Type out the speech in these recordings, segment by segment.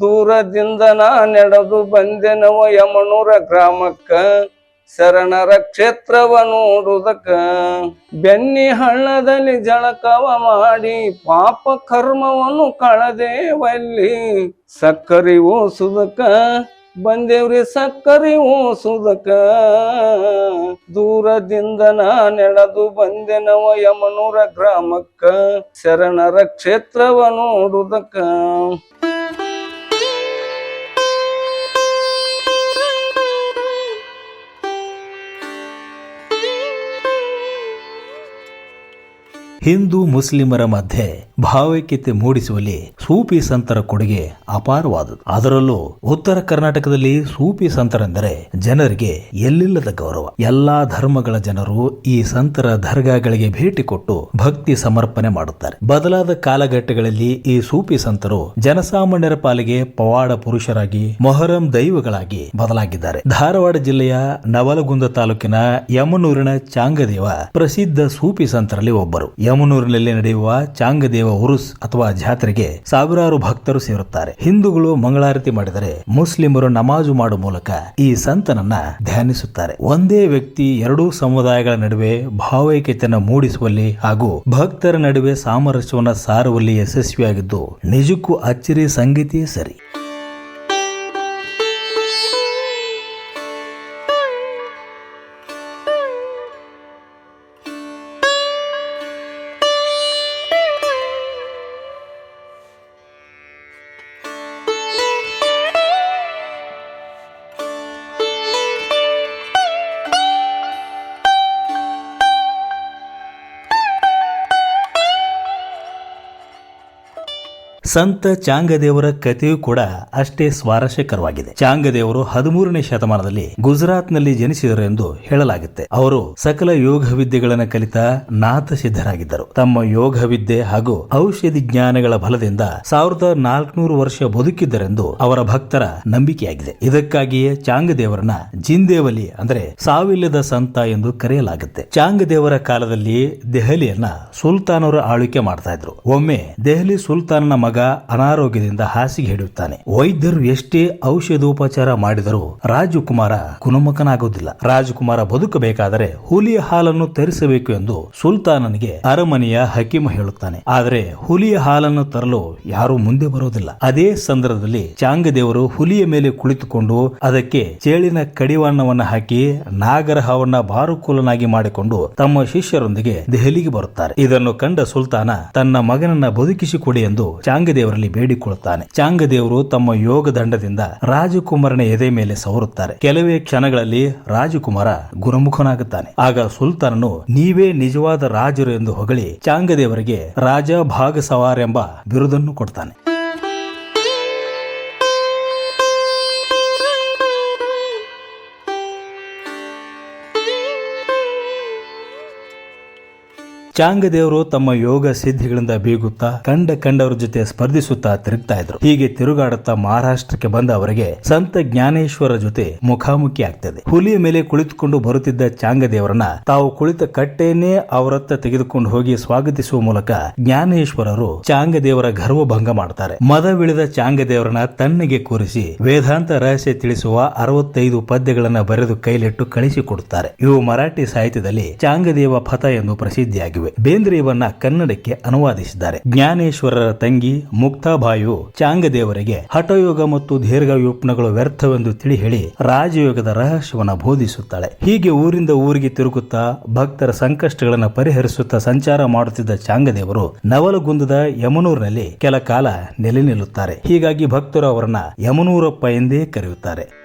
ದೂರದಿಂದ ನಾ ನಡೆದು ಬಂದೆನವ ಯಮನೂರ ಗ್ರಾಮಕ್ಕ. ಶರಣರ ಕ್ಷೇತ್ರವ ನೋಡುದಕ್ಕ. ಬೆನ್ನಿ ಹಳ್ಳದಲ್ಲಿ ಜಳಕವ ಮಾಡಿ ಪಾಪ ಕರ್ಮವನ್ನು ಕಳೆದೇವಲ್ಲಿ ಸಕ್ಕರಿ ಓಸುದಕ್ಕ. ಬಂದೇವ್ರಿ ಸಕ್ಕರಿ ಓಸುದಕ ದೂರದಿಂದ ನಾ ನಡೆದು ಬಂದೆನವ ಯಮನೂರ ಗ್ರಾಮಕ್ಕ. ಶರಣರ ಕ್ಷೇತ್ರವ ನೋಡುದಕ್ಕ. ಹಿಂದೂ ಮುಸ್ಲಿಮರ ಮಧ್ಯೆ. ಭಾವೈಕ್ಯತೆ ಮೂಡಿಸುವಲ್ಲಿ ಸೂಫಿ ಸಂತರ ಕೊಡುಗೆ ಅಪಾರವಾದದ್ದು. ಅದರಲ್ಲೂ ಉತ್ತರ ಕರ್ನಾಟಕದಲ್ಲಿ ಸೂಫಿ ಸಂತರೆಂದರೆ ಜನರಿಗೆ ಎಲ್ಲಿಲ್ಲದ ಗೌರವ. ಎಲ್ಲಾ ಧರ್ಮಗಳ ಜನರು ಈ ಸಂತರ ದರ್ಗಾಗಳಿಗೆ ಭೇಟಿ ಕೊಟ್ಟು ಭಕ್ತಿ ಸಮರ್ಪಣೆ ಮಾಡುತ್ತಾರೆ. ಬದಲಾದ ಕಾಲಘಟ್ಟಗಳಲ್ಲಿ ಈ ಸೂಪಿ ಸಂತರು ಜನಸಾಮಾನ್ಯರ ಪಾಲಿಗೆ ಪವಾಡ ಪುರುಷರಾಗಿ, ಮೊಹರಂ ದೈವಗಳಾಗಿ ಬದಲಾಗಿದ್ದಾರೆ. ಧಾರವಾಡ ಜಿಲ್ಲೆಯ ನವಲಗುಂದ ತಾಲೂಕಿನ ಯಮನೂರಿನ ಚಾಂಗದೇವ ಪ್ರಸಿದ್ಧ ಸೂಪಿ ಸಂತರಲ್ಲಿ ಒಬ್ಬರು. ಯಮನೂರಿನಲ್ಲಿ ನಡೆಯುವ ಚಾಂಗದೇವ ಉರುಸ್ ಅಥವಾ ಜಾತ್ರೆಗೆ ಸಾವಿರಾರು ಭಕ್ತರು ಸೇರುತ್ತಾರೆ. ಹಿಂದೂಗಳು ಮಂಗಳಾರತಿ ಮಾಡಿದರೆ ಮುಸ್ಲಿಮರು ನಮಾಜು ಮಾಡುವ ಮೂಲಕ ಈ ಸಂತನನ್ನ ಧ್ಯಾನಿಸುತ್ತಾರೆ. ಒಂದೇ ವ್ಯಕ್ತಿ ಎರಡೂ ಸಮುದಾಯಗಳ ನಡುವೆ ಭಾವೈಕ್ಯತೆಯನ್ನು ಮೂಡಿಸುವಲ್ಲಿ ಹಾಗೂ ಭಕ್ತರ ನಡುವೆ ಸಾಮರಸ್ಯವನ್ನು ಸಾರುವಲ್ಲಿ ಯಶಸ್ವಿಯಾಗಿದ್ದು ನಿಜಕ್ಕೂ ಅಚ್ಚರಿ ಸಂಗತಿಯೇ ಸರಿ. ಸಂತ ಚಾಂಗದೇವರ ಕಥೆಯೂ ಕೂಡ ಅಷ್ಟೇ ಸ್ವಾರಸ್ಯಕರವಾಗಿದೆ. ಚಾಂಗದೇವರು ಹದಿಮೂರನೇ ಶತಮಾನದಲ್ಲಿ ಗುಜರಾತ್ನಲ್ಲಿ ಜನಿಸಿದರು ಎಂದು ಹೇಳಲಾಗುತ್ತೆ. ಅವರು ಸಕಲ ಯೋಗ ವಿದ್ಯೆಗಳನ್ನು ಕಲಿತ ನಾಥ ಸಿದ್ಧರಾಗಿದ್ದರು ತಮ್ಮ ಯೋಗ ವಿದ್ಯೆ ಹಾಗೂ ಔಷಧಿ ಜ್ಞಾನಗಳ ಬಲದಿಂದ ಸಾವಿರದ ನಾಲ್ಕುನೂರು ವರ್ಷ ಬದುಕಿದ್ದರೆಂದು ಅವರ ಭಕ್ತರ ನಂಬಿಕೆಯಾಗಿದೆ. ಇದಕ್ಕಾಗಿಯೇ ಚಾಂಗದೇವರನ್ನ ಜಿಂದೇವಲಿ ಅಂದ್ರೆ ಸಾವಿಲ್ಲದ ಸಂತ ಎಂದು ಕರೆಯಲಾಗುತ್ತೆ. ಚಾಂಗದೇವರ ಕಾಲದಲ್ಲಿ ದೆಹಲಿಯನ್ನ ಸುಲ್ತಾನರು ಆಳ್ವಿಕೆ ಮಾಡ್ತಾ ಇದ್ರು. ಒಮ್ಮೆ ದೆಹಲಿ ಸುಲ್ತಾನನ ಮಗ ಅನಾರೋಗ್ಯದಿಂದ ಹಾಸಿಗೆ ಹಿಡಿಯುತ್ತಾನೆ. ವೈದ್ಯರು ಎಷ್ಟೇ ಔಷಧೋಪಚಾರ ಮಾಡಿದರೂ ರಾಜಕುಮಾರ ಗುಣಮುಖನಾಗುವುದಿಲ್ಲ. ರಾಜಕುಮಾರ ಬದುಕಬೇಕಾದರೆ ಹುಲಿಯ ಹಾಲನ್ನು ತರಿಸಬೇಕು ಎಂದು ಸುಲ್ತಾನನಿಗೆ ಅರಮನೆಯ ಹಕೀಮ ಹೇಳುತ್ತಾನೆ. ಆದರೆ ಹುಲಿಯ ಹಾಲನ್ನು ತರಲು ಯಾರು ಮುಂದೆ ಬರೋದಿಲ್ಲ ಅದೇ ಸಂದರ್ಭದಲ್ಲಿ ಚಾಂಗದೇವರು ಹುಲಿಯ ಮೇಲೆ ಕುಳಿತುಕೊಂಡು ಅದಕ್ಕೆ ಚೇಳಿನ ಕಡಿವಾಣವನ್ನ ಹಾಕಿ ನಾಗರಹವನ್ನ ಬಾರುಕೂಲನಾಗಿ ಮಾಡಿಕೊಂಡು ತಮ್ಮ ಶಿಷ್ಯರೊಂದಿಗೆ ದೆಹಲಿಗೆ ಬರುತ್ತಾರೆ. ಇದನ್ನು ಕಂಡ ಸುಲ್ತಾನ ತನ್ನ ಮಗನನ್ನ ಬದುಕಿಸಿಕೊಡಿ ಎಂದು ಚಾಂಗದೇವರಲ್ಲಿ ಬೇಡಿಕೊಳ್ಳುತ್ತಾನೆ. ಚಾಂಗದೇವರು ತಮ್ಮ ಯೋಗ ದಂಡದಿಂದ ರಾಜಕುಮಾರನ ಎದೆ ಮೇಲೆ ಸವರುತ್ತಾರೆ. ಕೆಲವೇ ಕ್ಷಣಗಳಲ್ಲಿ ರಾಜಕುಮಾರ ಗುಣಮುಖನಾಗುತ್ತಾನೆ. ಆಗ ಸುಲ್ತಾನನು, ನೀವೇ ನಿಜವಾದ ರಾಜರು ಎಂದು ಹೊಗಳಿ, ಚಾಂಗದೇವರಿಗೆ ರಾಜ ಭಾಗ ಸವಾರ್ ಎಂಬ ಬಿರುದನ್ನು ಕೊಡ್ತಾನೆ. ಚಾಂಗದೇವರು ತಮ್ಮ ಯೋಗ ಸಿದ್ಧಿಗಳಿಂದ ಬೀಗುತ್ತಾ ಕಂಡ ಕಂಡವರ ಜೊತೆ ಸ್ಪರ್ಧಿಸುತ್ತಾ ತಿರುಗ್ತಾ ಇದ್ರು. ಹೀಗೆ ತಿರುಗಾಡುತ್ತಾ ಮಹಾರಾಷ್ಟ್ರಕ್ಕೆ ಬಂದ ಅವರಿಗೆ ಸಂತ ಜ್ಞಾನೇಶ್ವರ ಜೊತೆ ಮುಖಾಮುಖಿ ಆಗ್ತದೆ. ಹುಲಿಯ ಮೇಲೆ ಕುಳಿತುಕೊಂಡು ಬರುತ್ತಿದ್ದ ಚಾಂಗದೇವರನ್ನ ತಾವು ಕುಳಿತ ಕಟ್ಟೆಯನ್ನೇ ಅವರತ್ತ ತೆಗೆದುಕೊಂಡು ಹೋಗಿ ಸ್ವಾಗತಿಸುವ ಮೂಲಕ ಜ್ಞಾನೇಶ್ವರರು ಚಾಂಗದೇವರ ಗರ್ವಭಂಗ ಮಾಡ್ತಾರೆ. ಮದವಿಳಿದ ಚಾಂಗದೇವರನ್ನ ತನ್ನಿಗೆ ಕೂರಿಸಿ ವೇದಾಂತ ರಹಸ್ಯ ತಿಳಿಸುವ ಅರವತ್ತೈದು ಪದ್ಯಗಳನ್ನ ಬರೆದು ಕೈಲಿಟ್ಟು ಕಳಿಸಿಕೊಡುತ್ತಾರೆ ಇವು ಮರಾಠಿ ಸಾಹಿತ್ಯದಲ್ಲಿ ಚಾಂಗದೇವ ಪಥ ಎಂದು ಪ್ರಸಿದ್ಧಿಯಾಗಿವೆ. ಬೇಂದ್ರೆ ಇವನ್ನ ಕನ್ನಡಕ್ಕೆ ಅನುವಾದಿಸಿದ್ದಾರೆ. ಜ್ಞಾನೇಶ್ವರರ ತಂಗಿ ಮುಕ್ತಾಬಾಯು ಚಾಂಗದೇವರಿಗೆ ಹಠಯೋಗ ಮತ್ತು ದೀರ್ಘಯೋಪನಗಳು ವ್ಯರ್ಥವೆಂದು ತಿಳಿ ಹೇಳಿ ರಾಜಯೋಗದ ರಹಸ್ಯವನ್ನ ಬೋಧಿಸುತ್ತಾಳೆ. ಹೀಗೆ ಊರಿಂದ ಊರಿಗೆ ತಿರುಗುತ್ತಾ ಭಕ್ತರ ಸಂಕಷ್ಟಗಳನ್ನು ಪರಿಹರಿಸುತ್ತಾ ಸಂಚಾರ ಮಾಡುತ್ತಿದ್ದ ಚಾಂಗದೇವರು ನವಲಗುಂದದ ಯಮನೂರಿನಲ್ಲಿ ಕೆಲ ಕಾಲ ನೆಲೆ ನಿಲ್ಲುತ್ತಾರೆ ಹೀಗಾಗಿ ಭಕ್ತರು ಅವರನ್ನ ಯಮನೂರಪ್ಪ ಎಂದೇ ಕರೆಯುತ್ತಾರೆ.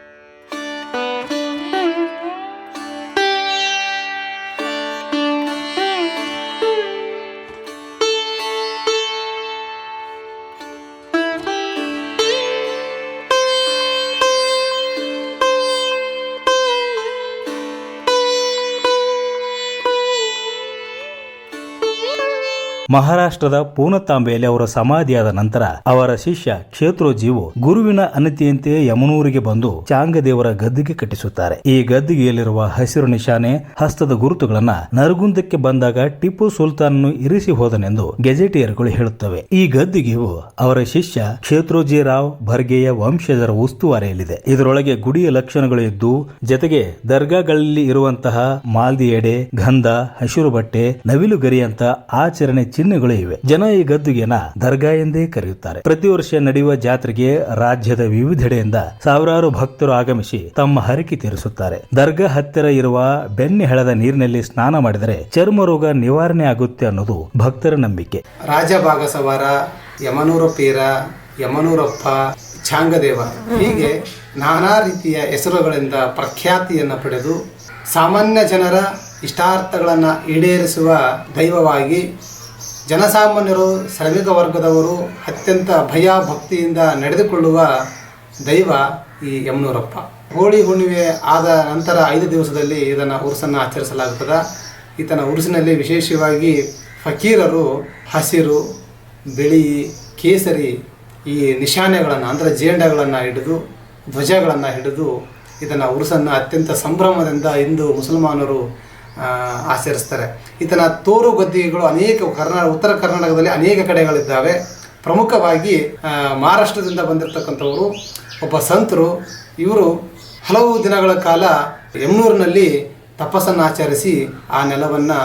ಮಹಾರಾಷ್ಟ್ರದ ಪೂನತಾಂಬೆಯಲ್ಲಿ ಅವರ ಸಮಾಧಿಯಾದ ನಂತರ ಅವರ ಶಿಷ್ಯ ಕ್ಷೇತ್ರೋಜೀವು ಗುರುವಿನ ಅನತಿಯಂತೆ ಯಮನೂರಿಗೆ ಬಂದು ಚಾಂಗದೇವರ ಗದ್ದಿಗೆ ಕಟ್ಟಿಸುತ್ತಾರೆ. ಈ ಗದ್ದಿಗೆಯಲ್ಲಿರುವ ಹಸಿರು ನಿಶಾನೆ, ಹಸ್ತದ ಗುರುತುಗಳನ್ನ ನರಗುಂದಕ್ಕೆ ಬಂದಾಗ ಟಿಪ್ಪು ಸುಲ್ತಾನನ್ನು ಇರಿಸಿ ಹೋದನೆಂದು ಗೆಜೆಟಿಯರ್ಗಳು ಹೇಳುತ್ತವೆ. ಈ ಗದ್ದಿಗೆಯು ಅವರ ಶಿಷ್ಯ ಕ್ಷೇತ್ರೋಜಿ ರಾವ್ ಬರ್ಗೆಯ ವಂಶಜರ ಉಸ್ತುವಾರಿಯಲ್ಲಿದೆ. ಇದರೊಳಗೆ ಗುಡಿಯ ಲಕ್ಷಣಗಳು ಇದ್ದು, ಜೊತೆಗೆ ದರ್ಗಾಗಳಲ್ಲಿ ಇರುವಂತಹ ಮಾಲ್ದಿ ಎಡೆ ಗಂಧ ಹಸಿರು ಬಟ್ಟೆ ನವಿಲು ಗರಿ ಅಂತ ಆಚರಣೆ ಚಿಹ್ನೆಗಳು ಇವೆ. ಜನ ಈ ಗದ್ದುಗೆನ ದರ್ಗಾ ಎಂದೇ ಕರೆಯುತ್ತಾರೆ. ಪ್ರತಿ ವರ್ಷ ನಡೆಯುವ ಜಾತ್ರೆಗೆ ರಾಜ್ಯದ ವಿವಿಧೆಡೆಯಿಂದ ಸಾವಿರಾರು ಭಕ್ತರು ಆಗಮಿಸಿ ತಮ್ಮ ಹರಕೆ ತೀರಿಸುತ್ತಾರೆ. ದರ್ಗಾ ಹತ್ತಿರ ಇರುವ ಬೆನ್ನೆ ಹೆಳದ ನೀರಿನಲ್ಲಿ ಸ್ನಾನ ಮಾಡಿದರೆ ಚರ್ಮ ರೋಗ ನಿವಾರಣೆ ಆಗುತ್ತೆ ಅನ್ನೋದು ಭಕ್ತರ ನಂಬಿಕೆ. ರಾಜಭಾಗಸವಾರ, ಯಮನೂರ ಪೀರ, ಯಮನೂರಪ್ಪ, ಛಾಂಗದೇವ ಹೀಗೆ ನಾನಾ ರೀತಿಯ ಹೆಸರುಗಳಿಂದ ಪ್ರಖ್ಯಾತಿಯನ್ನು ಪಡೆದು ಸಾಮಾನ್ಯ ಜನರ ಇಷ್ಟಾರ್ಥಗಳನ್ನು ಈಡೇರಿಸುವ ದೈವವಾಗಿ ಜನಸಾಮಾನ್ಯರು, ಶ್ರಮಿಕ ವರ್ಗದವರು ಅತ್ಯಂತ ಭಯ ಭಕ್ತಿಯಿಂದ ನಡೆದುಕೊಳ್ಳುವ ದೈವ ಈ ಯಮನೂರಪ್ಪ. ಹೋಳಿ ಹುಣ್ಣಿಮೆ ಆದ ನಂತರ ಐದು ದಿವಸದಲ್ಲಿ ಇದನ್ನು ಉರುಸನ್ನು ಆಚರಿಸಲಾಗುತ್ತದೆ ಈತನ ಉರುಸಿನಲ್ಲಿ ವಿಶೇಷವಾಗಿ ಫಕೀರರು, ಹಸಿರು, ಬಿಳಿ, ಕೇಸರಿ ಈ ನಿಶಾನೆಗಳನ್ನು ಅಂದರೆ ಜೇಂಡಗಳನ್ನು ಹಿಡಿದು, ಧ್ವಜಗಳನ್ನು ಹಿಡಿದು ಇದನ್ನು ಉರುಸನ್ನು ಅತ್ಯಂತ ಸಂಭ್ರಮದಿಂದ ಹಿಂದೂ ಮುಸಲ್ಮಾನರು ಆಚರಿಸ್ತಾರೆ. ಈತನ ತೋರು ಗದ್ದಿಗೆಗಳು ಅನೇಕ ಕರ್ನಾಟಕ ಉತ್ತರ ಕರ್ನಾಟಕದಲ್ಲಿ ಅನೇಕ ಕಡೆಗಳಿದ್ದಾವೆ. ಪ್ರಮುಖವಾಗಿ ಮಹಾರಾಷ್ಟ್ರದಿಂದ ಬಂದಿರತಕ್ಕಂಥವರು ಒಬ್ಬ ಸಂತರು. ಇವರು ಹಲವು ದಿನಗಳ ಕಾಲ ಯಮನೂರಿನಲ್ಲಿ ತಪಸ್ಸನ್ನು ಆಚರಿಸಿ ಆ ನೆಲವನ್ನು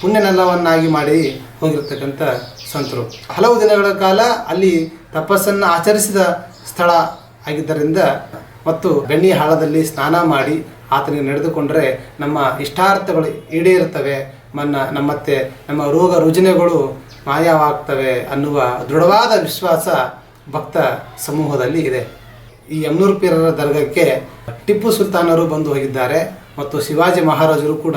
ಪುಣ್ಯ ನೆಲವನ್ನಾಗಿ ಮಾಡಿ ಹೋಗಿರ್ತಕ್ಕಂಥ ಸಂತರು. ಹಲವು ದಿನಗಳ ಕಾಲ ಅಲ್ಲಿ ತಪಸ್ಸನ್ನು ಆಚರಿಸಿದ ಸ್ಥಳ ಆಗಿದ್ದರಿಂದ ಮತ್ತು ಬೆಣ್ಣಿ ಹಾಳದಲ್ಲಿ ಸ್ನಾನ ಮಾಡಿ ಆತನಿಗೆ ನಡೆದುಕೊಂಡರೆ ನಮ್ಮ ಇಷ್ಟಾರ್ಥಗಳು ಈಡೇರುತ್ತವೆ, ಮನ್ನ ನಮ್ಮತ್ತೆ, ನಮ್ಮ ರೋಗ ರುಜಿನಗಳು ಮಾಯವಾಗ್ತವೆ ಅನ್ನುವ ದೃಢವಾದ ವಿಶ್ವಾಸ ಭಕ್ತ ಸಮೂಹದಲ್ಲಿ ಇದೆ. ಈ ಯಮನೂರು ಪೀರರ ದರ್ಗಕ್ಕೆ ಟಿಪ್ಪು ಸುಲ್ತಾನರು ಬಂದು ಹೋಗಿದ್ದಾರೆ ಮತ್ತು ಶಿವಾಜಿ ಮಹಾರಾಜರು ಕೂಡ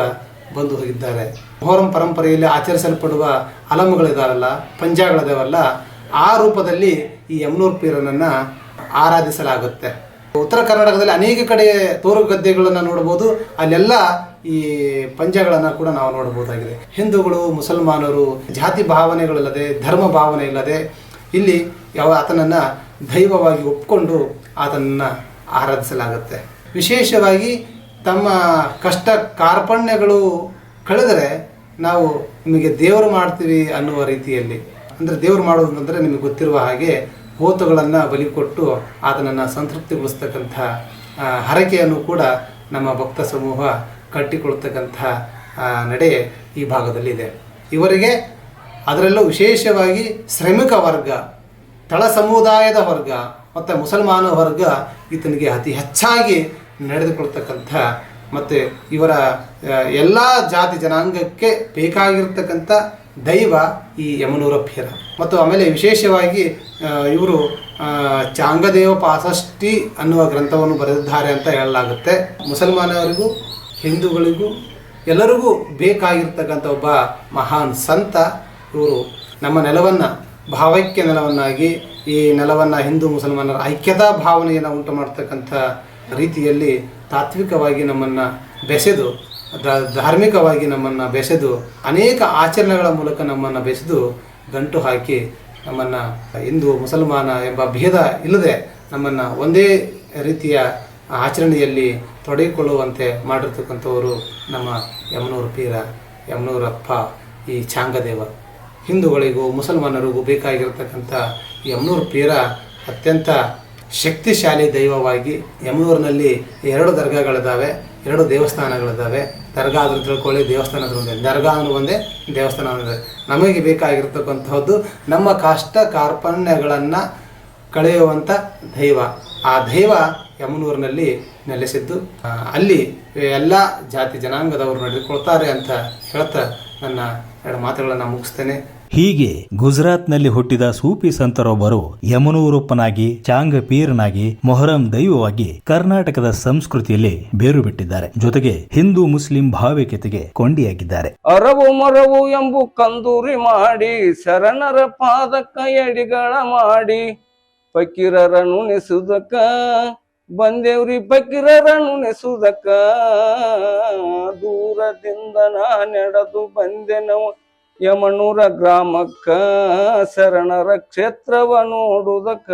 ಬಂದು ಹೋಗಿದ್ದಾರೆ. ಮೊಹರಂ ಪರಂಪರೆಯಲ್ಲಿ ಆಚರಿಸಲ್ಪಡುವ ಅಲಮುಗಳಿದಾವಲ್ಲ ಪಂಜಾಗಳಿದಾವಲ್ಲ, ಆ ರೂಪದಲ್ಲಿ ಈ ಯಮನೂರು ಪೀರನನ್ನು ಆರಾಧಿಸಲಾಗುತ್ತೆ. ಉತ್ತರ ಕರ್ನಾಟಕದಲ್ಲಿ ಅನೇಕ ಕಡೆ ತೋರು ಗದ್ದೆಗಳನ್ನು ನೋಡಬಹುದು ಅಲ್ಲೆಲ್ಲ ಈ ಪಂಜಗಳನ್ನು ಕೂಡ ನಾವು ನೋಡಬಹುದಾಗಿದೆ ಹಿಂದೂಗಳು, ಮುಸಲ್ಮಾನರು, ಜಾತಿ ಭಾವನೆಗಳಿಲ್ಲದೆ, ಧರ್ಮ ಭಾವನೆ ಇಲ್ಲದೆ ಇಲ್ಲಿ ಯಾವ ಆತನನ್ನು ದೈವವಾಗಿ ಒಪ್ಕೊಂಡು ಆತನನ್ನು ಆರಾಧಿಸಲಾಗುತ್ತೆ. ವಿಶೇಷವಾಗಿ ತಮ್ಮ ಕಷ್ಟ ಕಾರ್ಪಣ್ಯಗಳು ಕಳೆದರೆ ನಾವು ನಿಮಗೆ ದೇವರು ಮಾಡ್ತೀವಿ ಅನ್ನುವ ರೀತಿಯಲ್ಲಿ. ಅಂದರೆ ದೇವರು ಮಾಡೋದು ನಿಮಗೆ ಗೊತ್ತಿರುವ ಹಾಗೆ ಹೋತುಗಳನ್ನು ಬಲಿಕೊಟ್ಟು ಆತನನ್ನು ಸಂತೃಪ್ತಿಗೊಳಿಸ್ತಕ್ಕಂಥ ಹರಕೆಯನ್ನು ಕೂಡ ನಮ್ಮ ಭಕ್ತ ಸಮೂಹ ಕಟ್ಟಿಕೊಳ್ತಕ್ಕಂಥ ನಡೆ ಈ ಭಾಗದಲ್ಲಿದೆ. ಇವರಿಗೆ ಅದರಲ್ಲೂ ವಿಶೇಷವಾಗಿ ಶ್ರಮಿಕ ವರ್ಗ, ತಳ ಸಮುದಾಯದ ವರ್ಗ, ಮತ್ತು ಮುಸಲ್ಮಾನ ವರ್ಗ ಈತನಿಗೆ ಅತಿ ಹೆಚ್ಚಾಗಿ ನಡೆದುಕೊಳ್ತಕ್ಕಂಥ, ಮತ್ತು ಇವರ ಎಲ್ಲ ಜಾತಿ ಜನಾಂಗಕ್ಕೆ ಬೇಕಾಗಿರ್ತಕ್ಕಂಥ ದೈವ ಈ ಯಮನೂರ ಪೀರ ಮತ್ತು ಆಮೇಲೆ ವಿಶೇಷವಾಗಿ ಇವರು ಚಾಂಗದೇವ ಪಾಸಷ್ಟಿ ಅನ್ನುವ ಗ್ರಂಥವನ್ನು ಬರೆದಿದ್ದಾರೆ ಅಂತ ಹೇಳಲಾಗುತ್ತೆ. ಮುಸಲ್ಮಾನರಿಗೂ, ಹಿಂದೂಗಳಿಗೂ, ಎಲ್ಲರಿಗೂ ಬೇಕಾಗಿರ್ತಕ್ಕಂಥ ಒಬ್ಬ ಮಹಾನ್ ಸಂತ ಇವರು. ನಮ್ಮ ನೆಲವನ್ನು, ಭಾವೈಕ್ಯ ನೆಲವನ್ನಾಗಿ, ಈ ನೆಲವನ್ನು ಹಿಂದೂ ಮುಸಲ್ಮಾನರ ಐಕ್ಯತಾ ಭಾವನೆಯನ್ನು ಉಂಟು ಮಾಡ್ತಕ್ಕಂಥ ರೀತಿಯಲ್ಲಿ ತಾತ್ವಿಕವಾಗಿ ನಮ್ಮನ್ನು ಬೆಸೆದು ಧಾರ್ಮಿಕವಾಗಿ ನಮ್ಮನ್ನು ಬೆಸೆದು ಅನೇಕ ಆಚರಣೆಗಳ ಮೂಲಕ ನಮ್ಮನ್ನು ಬೆಸೆದು ಗಂಟು ಹಾಕಿ ನಮ್ಮನ್ನು ಹಿಂದೂ, ಮುಸಲ್ಮಾನ ಎಂಬ ಭೇದ ಇಲ್ಲದೆ ನಮ್ಮನ್ನು ಒಂದೇ ರೀತಿಯ ಆಚರಣೆಯಲ್ಲಿ ತೊಡಗಿಕೊಳ್ಳುವಂತೆ ಮಾಡಿರ್ತಕ್ಕಂಥವರು ನಮ್ಮ ಯಮನೂರು ಪೀರ, ಯಮನೂರಪ್ಪ ಈ ಚಾಂಗದೇವ. ಹಿಂದೂಗಳಿಗೂ, ಮುಸಲ್ಮಾನರಿಗೂ ಬೇಕಾಗಿರತಕ್ಕಂಥ ಯಮನೂರು ಪೀರ ಅತ್ಯಂತ ಶಕ್ತಿಶಾಲಿ ದೈವವಾಗಿ ಯಮನೂರಿನಲ್ಲಿ ಎರಡು ದರ್ಗಾಗಳಿದ್ದಾವೆ, ಎರಡು ದೇವಸ್ಥಾನಗಳಿದ್ದಾವೆ. ದರ್ಗಾ ಆದ್ರೂ ತಿಳ್ಕೊಳ್ಳಿ ದೇವಸ್ಥಾನ ಒಂದೇ. ದರ್ಗಾ ಅಂದ್ರೆ ಒಂದೇ, ದೇವಸ್ಥಾನ ಒಂದೇ. ನಮಗೆ ಬೇಕಾಗಿರ್ತಕ್ಕಂಥದ್ದು ನಮ್ಮ ಕಷ್ಟ ಕಾರ್ಪಣ್ಯಗಳನ್ನು ಕಳೆಯುವಂಥ ದೈವ. ಆ ದೈವ ಯಮನೂರಿನಲ್ಲಿ ನೆಲೆಸಿದ್ದು ಅಲ್ಲಿ ಎಲ್ಲ ಜಾತಿ ಜನಾಂಗದವರು ನಡೆದುಕೊಳ್ತಾರೆ ಅಂತ ಹೇಳ್ತಾ ನನ್ನ ಎರಡು ಮಾತುಗಳನ್ನು ಮುಗಿಸ್ತೇನೆ. ಹೀಗೆ ಗುಜರಾತ್ನಲ್ಲಿ ಹುಟ್ಟಿದ ಸೂಫಿ ಸಂತರೊಬ್ಬರು ಯಮನೂರಪ್ಪನಾಗಿ ಚಾಂಗ ಪೀರನಾಗಿ ಮೊಹರಂ ದೈವವಾಗಿ ಕರ್ನಾಟಕದ ಸಂಸ್ಕೃತಿಯಲ್ಲಿ ಬೇರು ಬಿಟ್ಟಿದ್ದಾರೆ ಜೊತೆಗೆ ಹಿಂದೂ ಮುಸ್ಲಿಂ ಭಾವೈಕ್ಯತೆಗೆ ಕೊಂಡಿಯಾಗಿದ್ದಾರೆ. ಅರವು ಮರವು ಎಂಬು ಕಂದೂರಿ ಮಾಡಿ, ಶರಣರ ಪಾದಕ್ಕ ಎಡಿಗಳ ಮಾಡಿ, ಫಕೀರರ ನೆಸುದಕ್ಕ ಬಂದೇವ್ರಿ ಫಕೀರರ ನೆಸುದಕ್ಕ ದೂರದಿಂದ ನಾ ನಡೆದು ಬಂದೆನವ ಯಮನೂರ ಗ್ರಾಮಕ್ಕ ಶರಣರ ಕ್ಷೇತ್ರವ ನೋಡುವುದಕ್ಕ